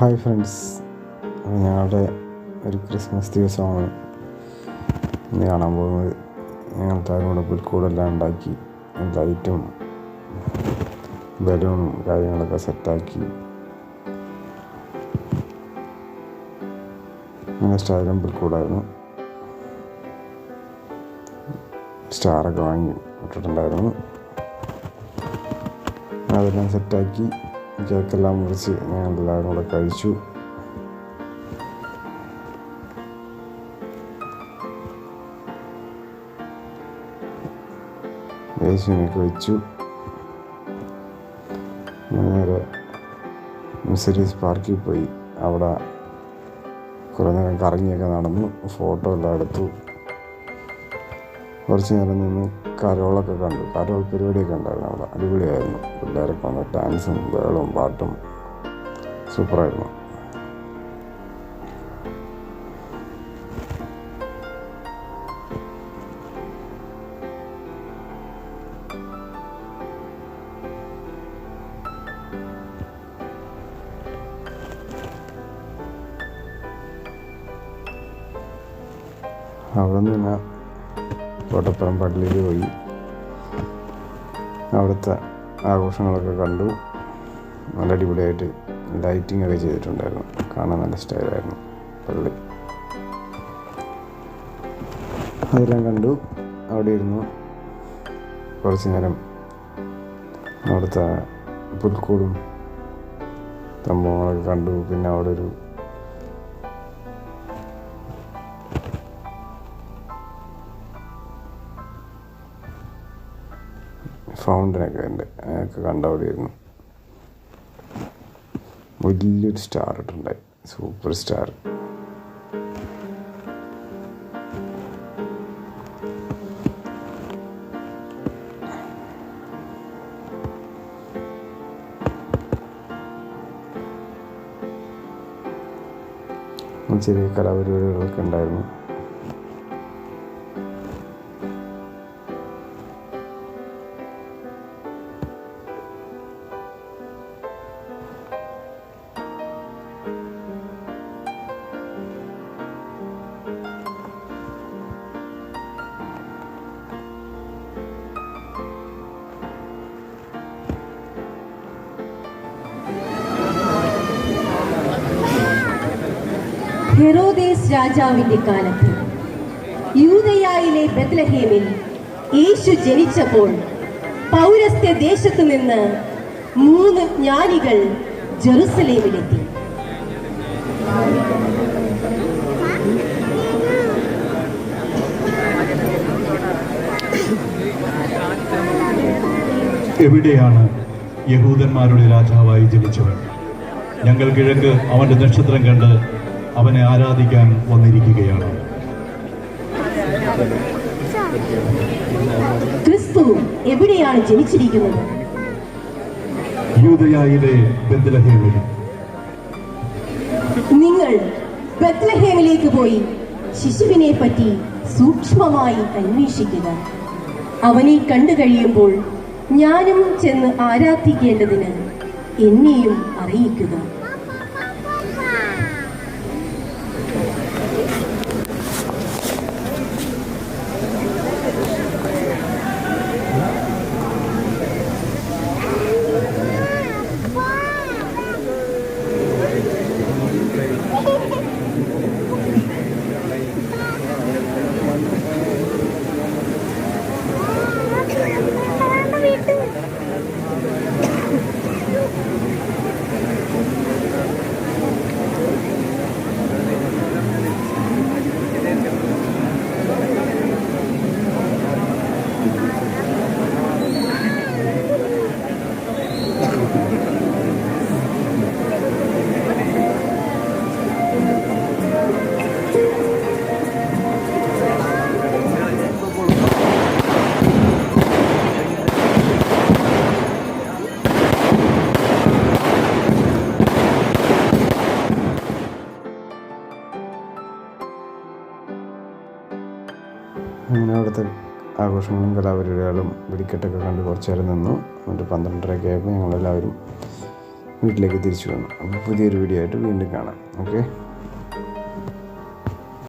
Hi friends. ഞങ്ങളുടെ ഒരു Christmas ദിവസമാണ് ഇന്ന് കാണാൻ പോകുന്നത്. ഞങ്ങൾ താഴെ പുൽക്കൂടെല്ലാം ഉണ്ടാക്കി ലൈറ്റും ബലൂണും കാര്യങ്ങളൊക്കെ സെറ്റാക്കി. നല്ല സ്റ്റൈലും പുൽക്കൂടായിരുന്നു സ്റ്റാറൊക്കെ വാങ്ങി ഇട്ടിട്ടുണ്ടായിരുന്നു. അതെല്ലാം സെറ്റാക്കി കേക്കെല്ലാം മുറിച്ച് ഞങ്ങൾ എല്ലാവരും കൂടെ കഴിച്ചു. യേശുവിനൊക്കെ വെച്ചു. നേരെ മിസരീസ് പാർക്കിൽ പോയി. അവിടെ കുറേ നേരം കറങ്ങിയൊക്കെ നടന്നു. ഫോട്ടോ എല്ലാം എടുത്തു. കുറച്ച് നേരം നിന്ന് കരോളൊക്കെ കണ്ടു. കരോൾ പരിപാടിയൊക്കെ ഉണ്ടായിരുന്നു അവിടെ. അടിപൊളിയായിരുന്നു. പിള്ളേരൊക്കെ വന്ന് ഡാൻസും വേളും പാട്ടും സൂപ്പറായിരുന്നു. അവിടെ നിന്ന് പിന്നെ കോട്ടപ്പുറം പള്ളിയിൽ പോയി. അവിടുത്തെ ആഘോഷങ്ങളൊക്കെ കണ്ടു. നല്ല അടിപൊളിയായിട്ട് ലൈറ്റിംഗ് ഒക്കെ ചെയ്തിട്ടുണ്ടായിരുന്നു. കാണാൻ നല്ല സ്റ്റൈലായിരുന്നു പള്ളി. അതെല്ലാം കണ്ടു. അവിടെ ഇരുന്നു. കുറച്ച് നേരം അവിടുത്തെ പുൽക്കൂടും സംഭവങ്ങളൊക്കെ കണ്ടു. പിന്നെ അവിടെ ഒരു ഫൗണ്ടനൊക്കെ ഉണ്ട്. അതൊക്കെ കണ്ടവിടെയായിരുന്നു വലിയൊരു സ്റ്റാർ ഇട്ടുണ്ടായി സൂപ്പർ സ്റ്റാർ ചെറിയ കലാപരിപാടികളൊക്കെ ഉണ്ടായിരുന്നു. ഹെറോദേസ് രാജാവിന്റെ കാലത്ത് യൂതയായിലെ ബത്ലഹേമിൽ യേശു ജനിച്ചപ്പോൾ പൗരസ്ത്യ ദേശത്തു നിന്ന് മൂന്ന് ജ്ഞാനികൾ ജെറുസലേമിലെത്തി. എവിടെയാണ് യഹൂദന്മാരുടെ രാജാവായി ജനിച്ചവൻ? ഞങ്ങൾ കിഴക്ക് അവന്റെ നക്ഷത്രം കണ്ട് അവനെ ആരാധിക്കാൻ വന്നിരിക്കുകയാണ്. ക്രിസ്തു എവിടെയാണ് ജനിച്ചിരിക്കുന്നത്? യൂതയായിലെ ബെത്ലഹേമിൽ നിങ്ങൾ ബത്ലഹേമിലേക്ക് പോയി ശിശുവിനെ പറ്റി സൂക്ഷ്മമായി അന്വേഷിക്കുക. അവനെ കണ്ടു കഴിയുമ്പോൾ ഞാനും ചെന്ന് ആരാധിക്കേണ്ടതിന് എന്നെയും അറിയിക്കുക. അവിടുത്തെ ആഘോഷങ്ങളും കലാപരിപാടികളും വെടിക്കെട്ടൊക്കെ കണ്ട് കുറച്ച് നേരം നിന്നു. എന്നിട്ട് പന്ത്രണ്ടരയൊക്കെ ആയപ്പോൾ ഞങ്ങളെല്ലാവരും വീട്ടിലേക്ക് തിരിച്ചു വന്നു. അപ്പോൾ പുതിയൊരു വീഡിയോ ആയിട്ട് വീണ്ടും കാണാം. ഓക്കെ